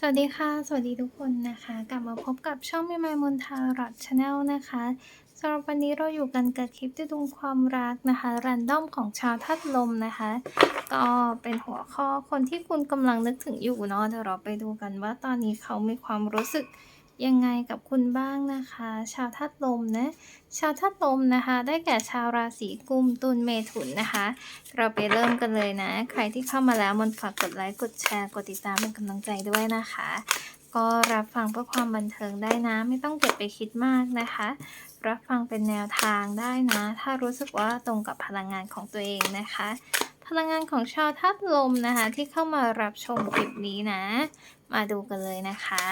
สวัสดีค่ะ สวัสดีทุกคนนะคะ กลับมาพบกับช่องไม่ไม่มนทารอดชาแนลนะคะสำหรับวันนี้เราอยู่กันกับคลิปที่ดูความรักนะคะรันดอมของชาวทัดลมนะคะ ก็เป็นหัวข้อคนที่คุณกำลังนึกถึงอยู่เนาะเดี๋ยวเราไปดูกันว่าตอนนี้เขามีความรู้สึก ยังไงกับคุณบ้างนะคะ ชาวธาตุลมนะชาวธาตุลมนะคะ ได้แก่ชาวราศีกุมตุลเมถุนนะคะ เราไปเริ่มกันเลยนะ ใครที่เข้ามาแล้วมันฝากกดไลค์กดแชร์กดติดตามเป็นกำลังใจด้วยนะคะ ก็รับฟังเพื่อความบันเทิงได้นะ ไม่ต้องเก็บไปคิดมากนะคะ รับฟังเป็นแนวทางได้นะ ถ้ารู้สึกว่าตรงกับพลังงานของตัวเองนะคะพลังงานของชาวธาตุลมนะคะที่เข้ามารับชมคลิปนี้นะมาดูกันเลยนะคะ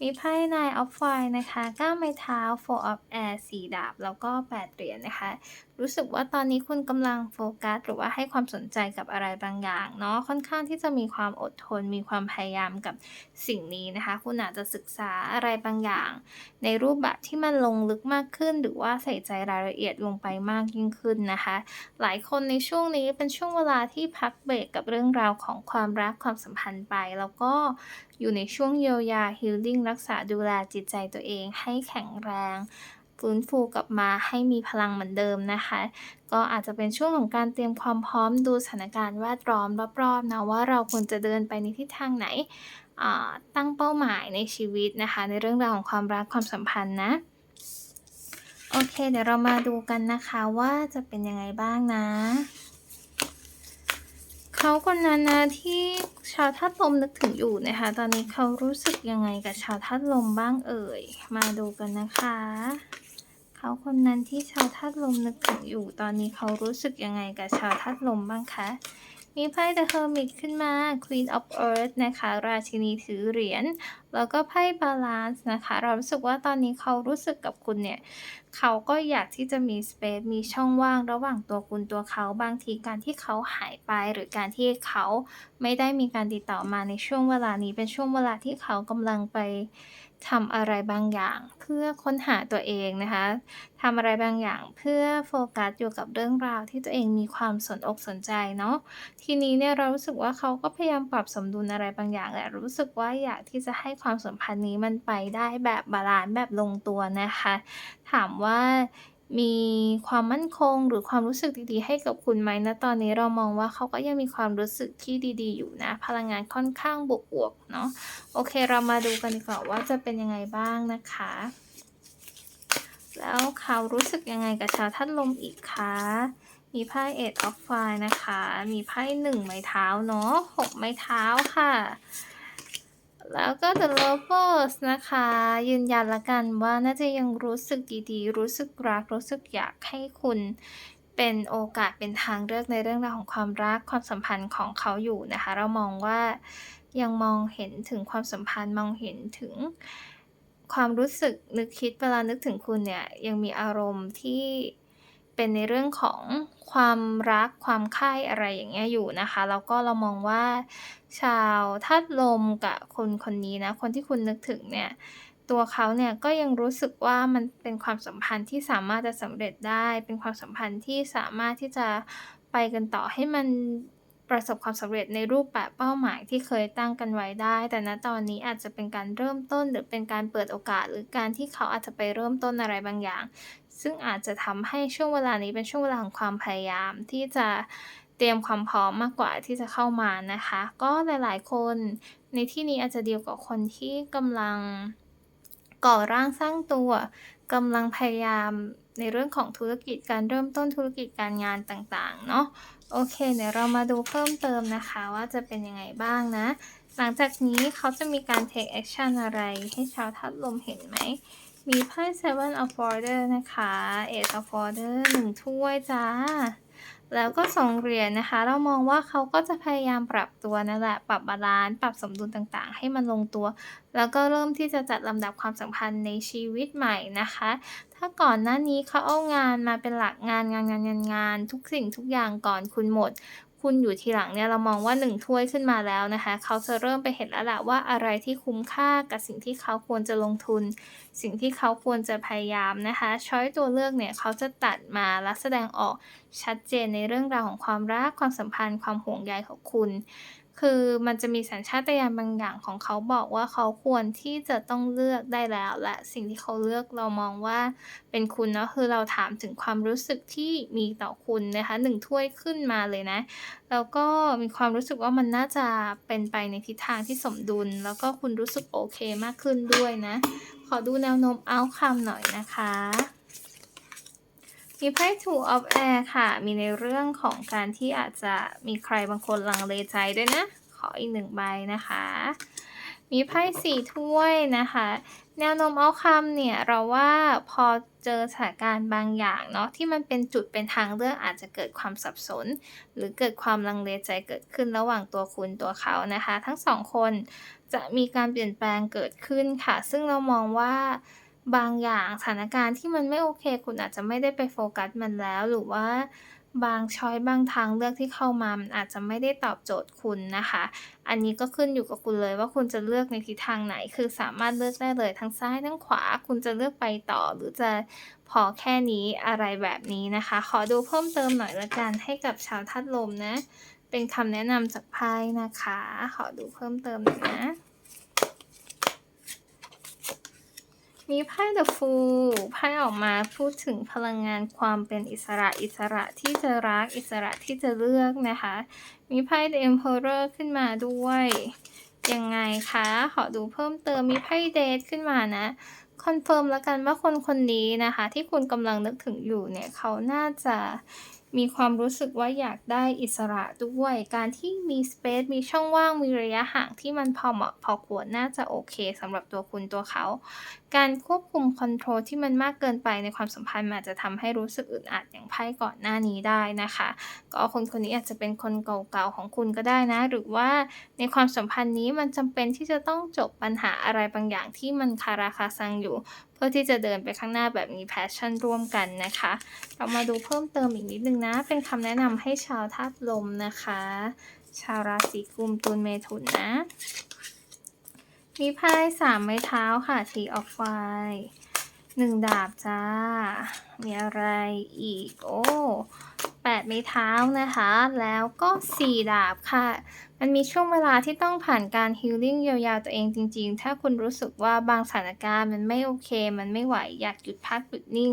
มีไพ่นายออฟไฟนะคะ9ไม้เท้า four of air 4ดาบ แล้วก็ 8 เหรียญนะคะ รู้สึกว่าตอนนี้คุณกำลังโฟกัส หรือว่าให้ความสนใจกับอะไรบางอย่างเนาะ ค่อนข้างที่จะมีความอดทน มีความพยายามกับสิ่งนี้นะคะ คุณอาจจะศึกษาอะไรบางอย่าง ในรูปแบบที่มันลงลึกมากขึ้น หรือว่าใส่ใจรายละเอียดลงไปมากยิ่งขึ้นนะคะ หลายคนในช่วงนี้เป็นช่วงเวลาที่พักเบรกกับเรื่องราวของความรักความสัมพันธ์ไป แล้วก็ อยู่ในช่วงเยียวยาฮีลลิ่งรักษาดูแลจิตใจตัวเองให้แข็งแรงฟื้นฟูกลับมาให้มีพลังเหมือนเดิมนะคะ ก็อาจจะเป็นช่วงของการเตรียมความพร้อมดูสถานการณ์แวดล้อมรอบๆนะว่าเราควรจะเดินไปในทิศทางไหนตั้งเป้าหมายในชีวิตนะคะ ในเรื่องราวของความรักความสัมพันธ์นะ โอเค เดี๋ยวเรามาดูกันนะคะว่าจะเป็นยังไงบ้างนะ เขาคนนั้นนะที่ชาวธาตุลมนึกถึงอยู่นะคะ ตอนนี้เขารู้สึกยังไงกับชาวธาตุลมบ้างเอ่ย มาดูกันนะคะ เขาคนนั้นที่ชาวธาตุลมนึกถึงอยู่ ตอนนี้เขารู้สึกยังไงกับชาวธาตุลมบ้างคะ มีไพ่ The Hermit ขึ้นมา Queen of Earth นะคะ ราชินีถือเหรียญ แล้วก็ไพ่ Balance นะคะ เรารู้สึกว่าตอนนี้เขารู้สึกกับคุณเนี่ย เขาก็อยากที่จะมี space มีช่องว่างระหว่างตัวคุณตัวเขา บางทีการที่เขาหายไป หรือการที่เขาไม่ได้มีการติดต่อมาในช่วงเวลานี้ เป็นช่วงเวลาที่เขากำลังไป ทำอะไรบางอย่างเพื่อค้นหาตัวเองนะคะทำอะไรบางอย่างเพื่อโฟกัสอยู่กับเรื่องราวที่ตัวเองมีความสนอกสนใจเนาะทีนี้เนี่ยเรารู้สึกว่าเขาก็พยายามปรับสมดุลอะไรบางอย่างแหละรู้สึกว่าอยากที่จะให้ความสัมพันธ์นี้มันไปได้แบบบาลานซ์แบบลงตัวนะคะ ถามว่า มีความมั่นคงหรือความรู้สึกดีๆ ให้กับคุณไหมณตอนนี้เรามองว่าเขาก็ยังมีความรู้สึกที่ดีๆ อยู่นะ พลังงานค่อนข้างบวกๆเนาะโอเคเรามาดูกันดีกว่าว่าจะเป็นยังไงบ้างนะคะ แล้วเขารู้สึกยังไงกับชาวธาตุลมอีกคะมีไพ่ Eight of Fire นะคะ มีไพ่หนึ่งไม้เท้าเนาะหกไม้เท้าค่ะ แล้วก็ The Lovers นะคะ ยืนยันละกันว่าน่าจะยังรู้สึกดีๆ รู้สึกรัก รู้สึกอยากให้คุณเป็นโอกาสเป็นทางเลือกในเรื่องราวของความรักความสัมพันธ์ของเขาอยู่นะคะ เรามองว่ายังมองเห็นถึงความสัมพันธ์มองเห็นถึงความรู้สึกนึกคิดเวลานึกถึงคุณเนี่ยยังมีอารมณ์ที่ เป็นในเรื่องของความรักความค่ายอะไรอย่างเงี้ยอยู่นะคะ แล้วก็เรามองว่า ชาวธาตุลมกับคนคนนี้นะ คนที่คุณนึกถึงเนี่ย ตัวเขาเนี่ยก็ยังรู้สึกว่ามันเป็นความสัมพันธ์ที่สามารถจะสำเร็จได้ เป็นความสัมพันธ์ที่สามารถที่จะไปกันต่อให้มัน ประสบความสำเร็จในรูปแบบเป้าหมายที่เคยตั้งกันไว้ได้ แต่ณตอนนี้อาจจะเป็นการเริ่มต้นหรือเป็นการเปิดโอกาส หรือการที่เขาอาจจะไปเริ่มต้นอะไรบางอย่าง ซึ่งอาจจะทำให้ช่วงเวลานี้เป็นช่วงเวลาของความพยายามที่จะเตรียมความพร้อมมากกว่าที่จะเข้ามานะคะ ก็หลาย ๆ คนในที่นี้อาจจะเดียวกับคนที่กำลังก่อร่างสร้างตัว กำลังพยายามในเรื่องของธุรกิจการเริ่มต้นธุรกิจการงานต่างๆ เนาะโอเค เดี๋ยวเรามาดูเพิ่มเติมนะคะว่าจะเป็นยังไงบ้างนะ หลังจากนี้เขาจะมีการ take action อะไรให้ชาวทัดลมเห็นไหม มีไพ่ seven of order นะคะ eight of order หนึ่งถ้วยจ้า แล้วก็สองเหรียญนะคะ เรามองว่าเขาก็จะพยายามปรับตัวนั่นแหละ ปรับบาลานซ์ปรับสมดุลต่างๆ ให้มันลงตัว แล้วก็เริ่มที่จะจัดลำดับความสัมพันธ์ในชีวิตใหม่นะคะ ถ้าก่อนหน้านี้เขาเอางานมาเป็นหลักงานงานงานงานงาน ทุกสิ่งทุกอย่างก่อนคุณหมด คุณอยู่ทีหลังเนี่ยเรามองว่าหนึ่งถ้วยขึ้นมาแล้วนะคะ เขาจะเริ่มไปเห็นแล้วแหละว่าอะไรที่คุ้มค่ากับสิ่งที่เขาควรจะลงทุน สิ่งที่เขาควรจะพยายามนะคะช้อยตัวเลือกเนี่ยเขาจะตัดมาและแสดงออกชัดเจนในเรื่องราวของความรักความสัมพันธ์ ความห่วงใยของคุณ คือมันจะมีสัญชาตญาณบางอย่างของเขาบอกว่าเขาควรที่จะต้องเลือกได้แล้ว และสิ่งที่เขาเลือกเรามองว่าเป็นคุณเนาะคือเราถามถึงความรู้สึกที่มีต่อคุณนะคะ1ถ้วยขึ้นมาเลยนะ แล้วก็มีความรู้สึกว่ามันน่าจะเป็นไปในทิศทางที่สมดุล แล้วก็คุณรู้สึกโอเคมากขึ้นด้วยนะ ขอดูแนวโน้ม outcome หน่อยนะคะ มีไพ่ Two of Air ค่ะ มีในเรื่องของการที่อาจจะมีใครบางคนลังเลใจด้วยนะ ขออีก1ใบนะคะ มีไพ่4ถ้วยนะคะ แนวโน้ม outcome เนี่ย เราว่าพอเจอสถานการณ์บางอย่างเนาะที่มันเป็นจุดเป็นทางเลือกอาจจะเกิดความสับสน หรือเกิดความลังเลใจเกิดขึ้นระหว่างตัวคุณตัวเขานะคะ ทั้ง2คนจะมีการเปลี่ยนแปลงเกิดขึ้นค่ะ ซึ่งเรามองว่า บางอย่างสถานการณ์ที่มันไม่โอเค คุณอาจจะไม่ได้ไปโฟกัสมันแล้ว หรือว่าบางช้อยบางทางเลือกที่เข้ามามันอาจจะไม่ได้ตอบโจทย์คุณนะคะ อันนี้ก็ขึ้นอยู่กับคุณเลยว่าคุณจะเลือกในทิศทางไหน คือสามารถเลือกได้เลยทั้งซ้ายทั้งขวา คุณจะเลือกไปต่อหรือจะพอแค่นี้อะไรแบบนี้นะคะ ขอดูเพิ่มเติมหน่อยล้วกันให้กับชาวธาตุลมนะ เป็นคำแนะนำจากไพ่นะคะ ขอดูเพิ่มเติมหน่อยนะ มีไพ่ The Fool ไพ่ออกมาพูดถึงพลังงานความเป็นอิสระอิสระที่จะรักอิสระที่จะเลือกนะคะ มีไพ่ The Emperor ขึ้นมาด้วย ยังไงคะ ขอดูเพิ่มเติมมีไพ่ Death ขึ้นมานะคอนเฟิร์มแล้วกันว่าคนคนนี้นะคะ ที่คุณกำลังนึกถึงอยู่เนี่ย เขาน่าจะ มีความรู้สึกว่าอยากได้อิสระด้วย การที่มีสเปซมีช่องว่างมีระยะห่างที่มันพอเหมาะพอควรน่าจะโอเคสำหรับตัวคุณตัวเขา การควบคุมคอนโทรลที่มันมากเกินไปในความสัมพันธ์อาจจะทำให้รู้สึกอึดอัดอย่างไพ่ก่อนหน้านี้ได้นะคะ ก็คนคนนี้อาจจะเป็นคนเก่าๆของคุณก็ได้นะ หรือว่าในความสัมพันธ์นี้มันจำเป็นที่จะต้องจบปัญหาอะไรบางอย่างที่มันคาราคาซังอยู่เพื่อที่จะเดินไปข้างหน้าแบบมี passion ร่วมกันนะคะ เรามาดูเพิ่มเติมอีกนิดนึงนะ เป็นคำแนะนำให้ชาวธาตุลมนะคะ ชาวราศีกุมตุลเมถุนนะ มีไพ่3ไม้เท้าค่ะทีออกไฟหนึ่งดาบจ้า มีอะไรอีก โอ้ 8ไม้เท้านะคะ แล้วก็ 4 ดาบค่ะ มันมีช่วงเวลาที่ต้องผ่านการ healing เยียวยาตัวเองจริงๆ ถ้าคุณรู้สึกว่าบางสถานการณ์มันไม่โอเค มันไม่ไหว อยากหยุดพักหยุดนิ่ง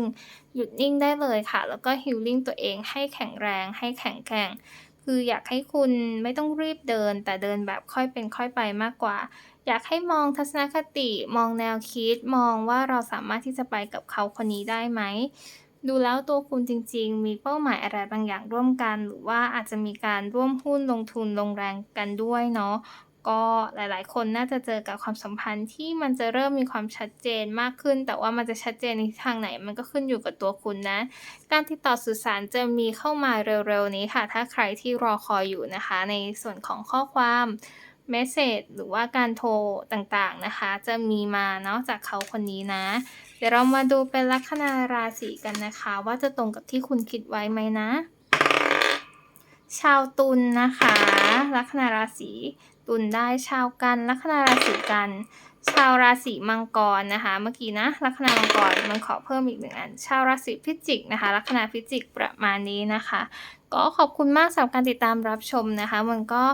หยุดนิ่งได้เลยค่ะ แล้วก็ healing ตัวเองให้แข็งแรง ให้แข็งแกร่งคืออยากให้คุณไม่ต้องรีบเดิน แต่เดินแบบค่อยเป็นค่อยไปมากกว่า อยากให้มองทัศนคติ มองแนวคิด มองว่าเราสามารถที่จะไปกับเขาคนนี้ได้ไหม ดูแล้วตัวคุณจริง ๆ มีเป้าหมายอะไรบางอย่างร่วมกัน หรือว่าอาจจะมีการร่วมหุ้นลงทุนลงแรงกันด้วยเนาะก็หลายๆ คนน่าจะเจอกับความสัมพันธ์ที่มันจะเริ่มมีความชัดเจนมากขึ้น แต่ว่ามันจะชัดเจนในทางไหน มันก็ขึ้นอยู่กับตัวคุณนะ การติดต่อสื่อสารจะมีเข้ามาเร็วๆนี้ค่ะ ถ้าใครที่รอคอยอยู่นะคะ ในส่วนของข้อความ เมสเซจหรือว่าการโทรต่างๆนะคะ จะมีมาเนาะจากเขาคนนี้นะ เดี๋ยวเรามาดูเป็นลัคนาราศีกันนะคะ ว่าจะตรงกับที่คุณคิดไว้ไหมนะ ชาวตุลนะคะลัคนาราศีตุลได้ชาวกันลัคนาราศีกัน ชาวราศีมังกรนะคะ เมื่อกี้นะลัคนามังกรมันขอเพิ่มอีก1อัน ชาวราศีพิจิกนะคะลัคนาพิจิกประมาณนี้นะคะ ก็ขอบคุณมากสำหรับการติดตามรับชมนะคะ มันก็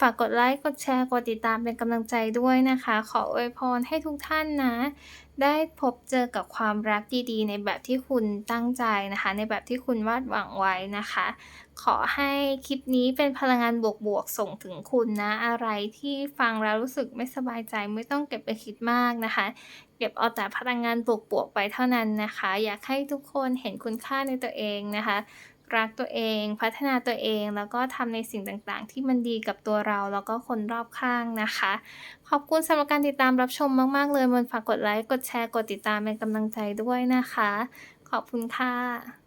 ฝากกดไลค์ กดแชร์ กดติดตามเป็นกำลังใจด้วยนะคะ ขออวยพรให้ทุกท่านนะ ได้พบเจอกับความรักดีๆ ในแบบที่คุณตั้งใจนะคะ ในแบบที่คุณวาดหวังไว้นะคะ ขอให้คลิปนี้เป็นพลังงานบวกๆ ส่งถึงคุณนะ อะไรที่ฟังแล้วรู้สึกไม่สบายใจไม่ต้องเก็บไปคิดมากนะคะ เก็บเอาแต่พลังงานบวกๆไปเท่านั้นนะคะ อยากให้ทุกคนเห็นคุณค่าในตัวเองนะคะ รักตัวเอง พัฒนาตัวเอง แล้วก็ทำในสิ่งต่างๆ ที่มันดีกับตัวเรา แล้วก็คนรอบข้างนะคะ ขอบคุณสำหรับการติดตามรับชมมากๆเลยมนฝากกดไลค์ กดแชร์ กดติดตามเป็นกำลังใจด้วยนะคะ ขอบคุณค่ะ